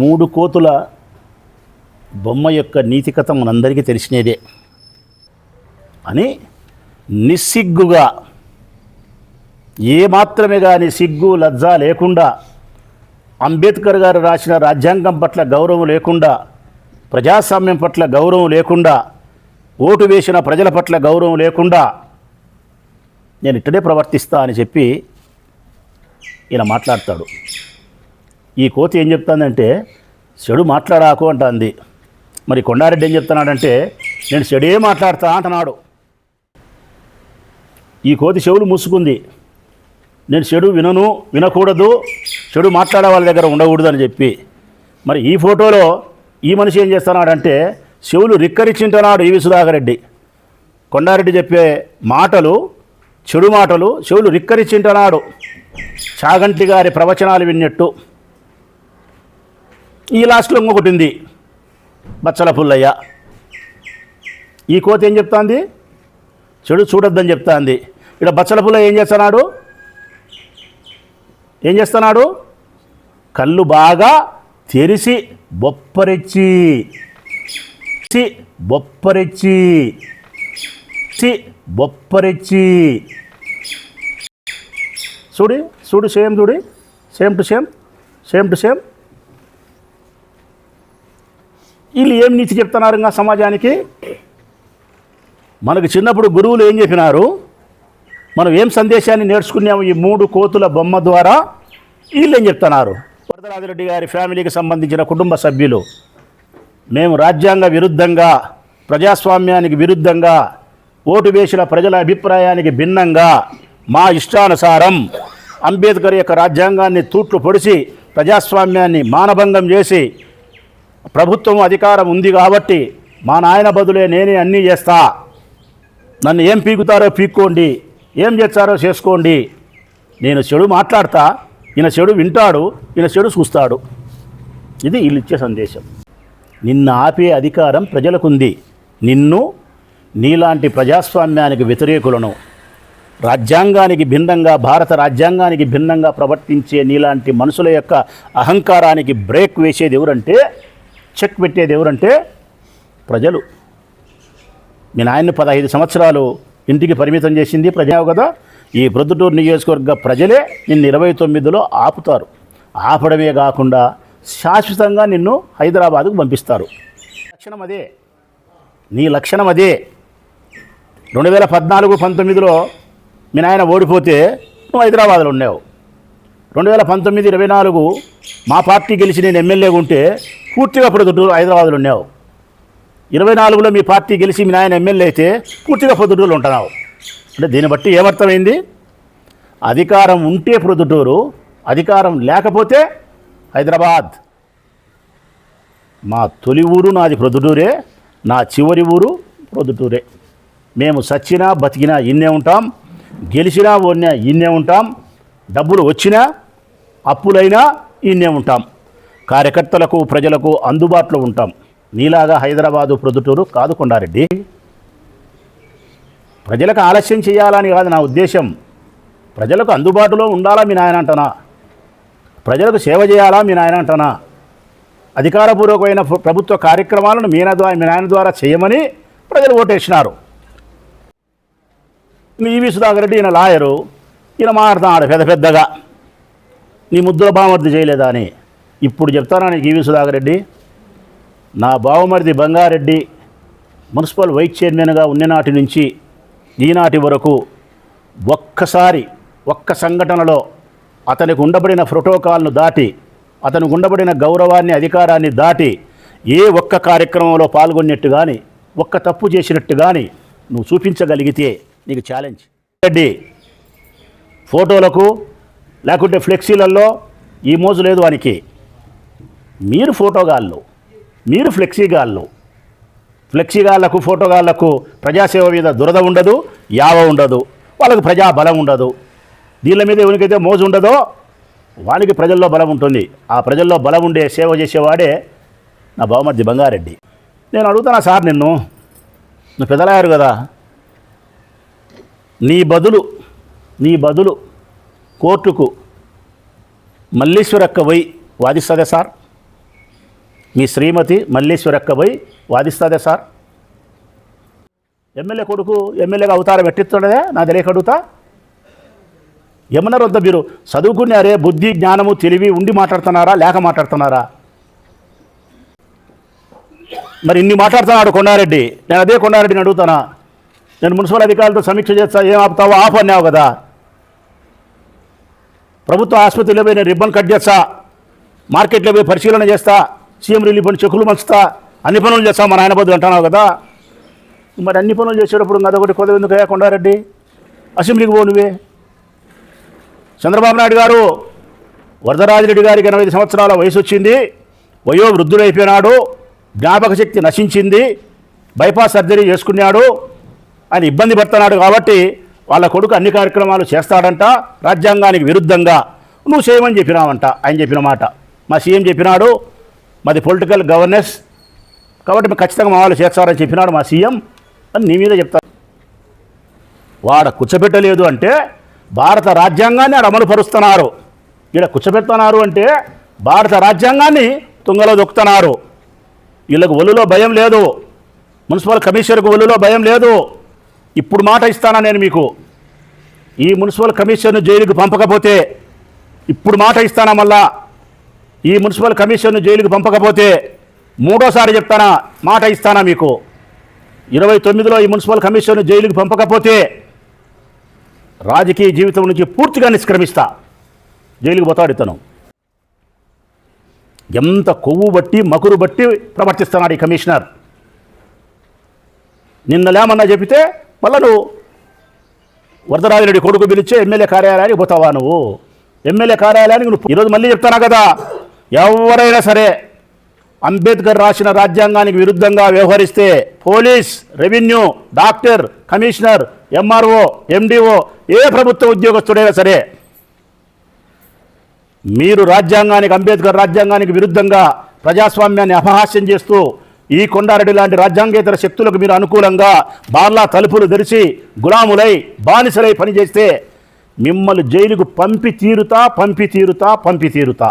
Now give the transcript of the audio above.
మూడు కోతుల బొమ్మ యొక్క నీతికత మనందరికీ తెలిసినదే అని నిస్సిగ్గుగా ఏ మాత్రమే కానీ సిగ్గు లజ్జ లేకుండా అంబేద్కర్ గారు రాసిన రాజ్యాంగం పట్ల గౌరవం లేకుండా ప్రజాస్వామ్యం పట్ల గౌరవం లేకుండా ఓటు వేసిన ప్రజల పట్ల గౌరవం లేకుండా నేను ఇట్టడే ప్రవర్తిస్తా అని చెప్పి ఇలా మాట్లాడతాడు. ఈ కోతి ఏం చెప్తుందంటే చెడు మాట్లాడాకు అంటుంది. మరి కొండారెడ్డి ఏం చెప్తున్నాడంటే నేను చెడే మాట్లాడతా అంటున్నాడు. ఈ కోతి చెవులు మూసుకుంది. నేను చెడు వినను వినకూడదు చెడు మాట్లాడే వాళ్ళ దగ్గర ఉండకూడదు అని చెప్పి. మరి ఈ ఫోటోలో ఈ మనిషి ఏం చేస్తున్నాడంటే చెవులు రిక్కరిచ్చింటున్నాడు ఈవి సుధాకర్ రెడ్డి. కొండారెడ్డి చెప్పే మాటలు చెడు మాటలు చెవులు రిక్కరిచ్చింటున్నాడు. చాగంటి గారి ప్రవచనాలు విన్నట్టు. ఈ లాస్ట్లో ఇంకొకటి ఉంది. బచ్చల పుల్లయ్య. ఈ కోత ఏం చెప్తాంది? చెడు చూడొద్దని చెప్తాంది. ఇక్కడ బచ్చల పుల్లయ్య ఏం చేస్తున్నాడు? ఏం చేస్తున్నాడు? కళ్ళు బాగా తెరిసి బొప్పరిచ్చి. చి బొప్పరిచ్చి. చి బొప్పరిచ్చి. చూడి చూడు సేమ్ చూడి. Same to same same to same. వీళ్ళు ఏం నీతి చెప్తున్నారు ఇంకా సమాజానికి? మనకు చిన్నప్పుడు గురువులు ఏం చెప్పినారు? మనం ఏం సందేశాన్ని నేర్చుకున్నాము ఈ మూడు కోతుల బొమ్మ ద్వారా? వీళ్ళు ఏం చెప్తున్నారు? వరదరాజిరెడ్డి గారి ఫ్యామిలీకి సంబంధించిన కుటుంబ సభ్యులు మేము రాజ్యాంగ విరుద్ధంగా ప్రజాస్వామ్యానికి విరుద్ధంగా ఓటు వేసిన ప్రజల అభిప్రాయానికి భిన్నంగా మా ఇష్టానుసారం అంబేద్కర్ యొక్క రాజ్యాంగాన్ని తూట్లు పొడిచి ప్రజాస్వామ్యాన్ని మానభంగం చేసి ప్రభుత్వం అధికారం ఉంది కాబట్టి మా నాయన బదులే నేనే అన్నీ చేస్తా. నన్ను ఏం పీకుతారో పీక్కోండి ఏం చేస్తారో చేసుకోండి. నేను చెడు మాట్లాడతా ఈయన చెడు వింటాడు ఈయన చెడు చూస్తాడు. ఇది వీళ్ళు ఇచ్చే సందేశం. నిన్ను ఆపే అధికారం ప్రజలకుంది. నిన్ను నీలాంటి ప్రజాస్వామ్యానికి వ్యతిరేకులను రాజ్యాంగానికి భిన్నంగా భారత రాజ్యాంగానికి భిన్నంగా ప్రవర్తించే నీలాంటి మనుషుల యొక్క అహంకారానికి బ్రేక్ వేసేది ఎవరంటే చెక్ పెట్టేది ఎవరంటే ప్రజలు. మీ నాయన్ని పదహైదు సంవత్సరాలు ఇంటికి పరిమితం చేసింది ప్రజావు కదా? ఈ ప్రొద్దుటూరు నియోజకవర్గ ప్రజలే నిన్ను ఇరవై తొమ్మిదిలో ఆపుతారు. ఆపడమే కాకుండా శాశ్వతంగా నిన్ను హైదరాబాదుకు పంపిస్తారు. లక్షణం అదే. నీ లక్షణం అదే. రెండు వేల పద్నాలుగు పంతొమ్మిదిలో మీ నాయన ఓడిపోతే నువ్వు హైదరాబాద్లో ఉన్నావు. రెండు వేల పంతొమ్మిది ఇరవై నాలుగు మా పార్టీ గెలిచి నేను ఎమ్మెల్యేగా ఉంటే పూర్తిగా పొద్దుటూరు హైదరాబాద్లో ఉన్నావు. ఇరవై నాలుగులో మీ పార్టీ గెలిచి మీ నాయన ఎమ్మెల్యే అయితే పూర్తిగా పొద్దుటూరులో ఉంటున్నావు. అంటే దీన్ని బట్టి ఏమర్థమైంది? అధికారం ఉంటే ప్రొద్దుటూరు అధికారం లేకపోతే హైదరాబాద్. మా తొలి ఊరు నాది ప్రొద్దుటూరే నా చివరి ఊరు ప్రొద్దుటూరే మేము సచ్చినా బతికినా ఇన్నే ఉంటాం గెలిచినా ఓడినా ఇన్నే ఉంటాం డబ్బులు వచ్చినా అప్పులైనా ఇన్నే ఉంటాం. కార్యకర్తలకు ప్రజలకు అందుబాటులో ఉంటాం. నీలాగా హైదరాబాదు ప్రొద్దుటూరు కాదు కొండారెడ్డి. ప్రజలకు ఆలస్యం చేయాలని కాదు నా ఉద్దేశం. ప్రజలకు అందుబాటులో ఉండాలా మీ నాయన అంటనా? ప్రజలకు సేవ చేయాలా మీ నాయన అంటనా? అధికారపూర్వకమైన ప్ర- ప్రభుత్వ కార్యక్రమాలను మీ ద్వారా మీ నాయన ద్వారా చేయమని ప్రజలు ఓటేసినారు. మీ ఈవి సుధాకర్ రెడ్డి ఈయన లాయరు. ఈయన మాట్లాడుతున్నాడు పెద్ద పెద్దగా. నీ ముద్దుల బామర్ది చేయలేదా అని. ఇప్పుడు చెప్తానా జీవి ఈవి సుధాకర్ రెడ్డి నా బావమరిది బంగారెడ్డి మున్సిపల్ వైస్ చైర్మన్గా ఉన్ననాటి నుంచి ఈనాటి వరకు ఒక్కసారి ఒక్క సంఘటనలో అతనికి ఉండబడిన ప్రోటోకాల్ను దాటి అతనికి ఉండబడిన గౌరవాన్ని అధికారాన్ని దాటి ఏ ఒక్క కార్యక్రమంలో పాల్గొన్నట్టు కానీ ఒక్క తప్పు చేసినట్టు కానీ నువ్వు చూపించగలిగితే నీకు ఛాలెంజ్ రెడ్డి ఫోటోలకు లేకుంటే ఫ్లెక్సీలలో ఈ మోజు లేదు వానికి. మీరు ఫోటోగాళ్ళు మీరు ఫ్లెక్సీగాళ్ళు. ఫ్లెక్సీగాళ్ళకు ఫోటోగాళ్ళకు ప్రజాసేవ మీద దురద ఉండదు యావ ఉండదు వాళ్ళకి ప్రజా బలం ఉండదు. దీనిల మీద ఎవరికైతే మోజు ఉండదో వానికి ప్రజల్లో బలం ఉంటుంది. ఆ ప్రజల్లో బలం ఉండే సేవ చేసేవాడే నా బావమర్ది బంగారెడ్డి. నేను అడుగుతానా సార్ నిన్ను నువ్వు పెదలాయారు కదా. నీ బదులు నీ బదులు కోర్టుకు మల్లీశ్వరక్క పోయి వాదిస్తుందే సార్? మీ శ్రీమతి మల్లేశ్వర్ పోయి వాదిస్తుందే సార్. ఎమ్మెల్యే కొడుకు ఎమ్మెల్యేగా అవతారం పెట్టిస్తుండదే నా తెలియక అడుగుతా. ఏమన్నారు వద్ద మీరు చదువుకున్నారే బుద్ధి జ్ఞానము తెలివి ఉండి మాట్లాడుతున్నారా లేక మాట్లాడుతున్నారా? మరి ఇన్ని మాట్లాడుతున్నాడు కొండారెడ్డి. నేను అదే కొండారెడ్డిని అడుగుతానా? నేను మున్సిపల్ అధికారులతో సమీక్ష చేస్తా ఏం ఆపుతావో ఆఫ్ అన్నావు కదా. ప్రభుత్వ ఆసుపత్రిలో పోయి నేను రిబ్బన్ కట్ చేస్తా మార్కెట్లో పోయి పరిశీలన చేస్తా సీఎం రిలీఫ్ అని చెక్కులు మంచుతా అన్ని పనులు చేస్తాం మా నాయన బదులు అంటున్నావు కదా. మరి అన్ని పనులు చేసేటప్పుడు అదొకటి కొద్ది ఎందుకు అయ్యా కొండారెడ్డి? అసెంబ్లీకి పో నువ్వే. చంద్రబాబు నాయుడు గారు వరదరాజరెడ్డి గారికి ఎనభై సంవత్సరాల వయసు వచ్చింది. వయో వృద్ధుడైపోయినాడు జ్ఞాపక శక్తి నశించింది. బైపాస్ సర్జరీ చేసుకున్నాడు. ఆయన ఇబ్బంది పడుతున్నాడు కాబట్టి వాళ్ళ కొడుకు అన్ని కార్యక్రమాలు చేస్తాడంట. రాజ్యాంగానికి విరుద్ధంగా నువ్వు చేయమని చెప్పినావంట. ఆయన చెప్పిన మాట. మా సీఎం చెప్పినాడు. మాది పొలిటికల్ గవర్నెన్స్ కాబట్టి మేము ఖచ్చితంగా మా వాళ్ళు చేస్తారని చెప్పినాడు మా సీఎం. అని నీ మీద చెప్తాను వాడ కూర్చోబెట్టలేదు అంటే భారత రాజ్యాంగాన్ని ఆడ అమలు పరుస్తున్నారు. ఇక్కడ కూర్చోబెడుతున్నారు అంటే భారత రాజ్యాంగాన్ని తుంగలో దొక్కుతున్నారు. వీళ్ళకు ఒళ్ళులో భయం లేదు. మున్సిపల్ కమిషనర్కు ఒళ్ళులో భయం లేదు. ఇప్పుడు మాట ఇస్తానా నేను మీకు? ఈ మున్సిపల్ కమిషన్ను జైలుకు పంపకపోతే ఇప్పుడు మాట ఇస్తానా మళ్ళా? ఈ మున్సిపల్ కమిషన్ను జైలుకు పంపకపోతే మూడోసారి చెప్తానా మాట ఇస్తానా మీకు? ఇరవై తొమ్మిదిలో ఈ మున్సిపల్ కమిషన్ను జైలుకు పంపకపోతే రాజకీయ జీవితం నుంచి పూర్తిగా నిష్క్రమిస్తా. జైలుకి పోతాడు ఇతను ఎంత కొవ్వు బట్టి మకురు బట్టి ప్రవర్తిస్తున్నాడు ఈ కమిషనర్. నిన్న లేమన్నా చెబితే మళ్ళా నువ్వు వరదరాజిరెడ్డి కొడుకు పిలిచే ఎమ్మెల్యే కార్యాలయానికి పోతావా నువ్వు? ఎమ్మెల్యే కార్యాలయానికి నువ్వు ఈరోజు మళ్ళీ చెప్తానా కదా? ఎవరైనా సరే అంబేద్కర్ రాసిన రాజ్యాంగానికి విరుద్ధంగా వ్యవహరిస్తే police revenue doctor commissioner MRO MDO ఏ ప్రభుత్వ ఉద్యోగస్తుడైనా సరే మీరు రాజ్యాంగానికి అంబేద్కర్ రాజ్యాంగానికి విరుద్ధంగా ప్రజాస్వామ్యాన్ని అపహాస్యం చేస్తూ ఈ కొండారెడ్డి లాంటి రాజ్యాంగేతర శక్తులకు మీరు అనుకూలంగా బార్లా తలుపులు తెరిచి గులాములై బానిసలై పనిచేస్తే మిమ్మల్ని జైలుకు పంపి తీరుతా పంపి తీరుతా పంపి తీరుతా.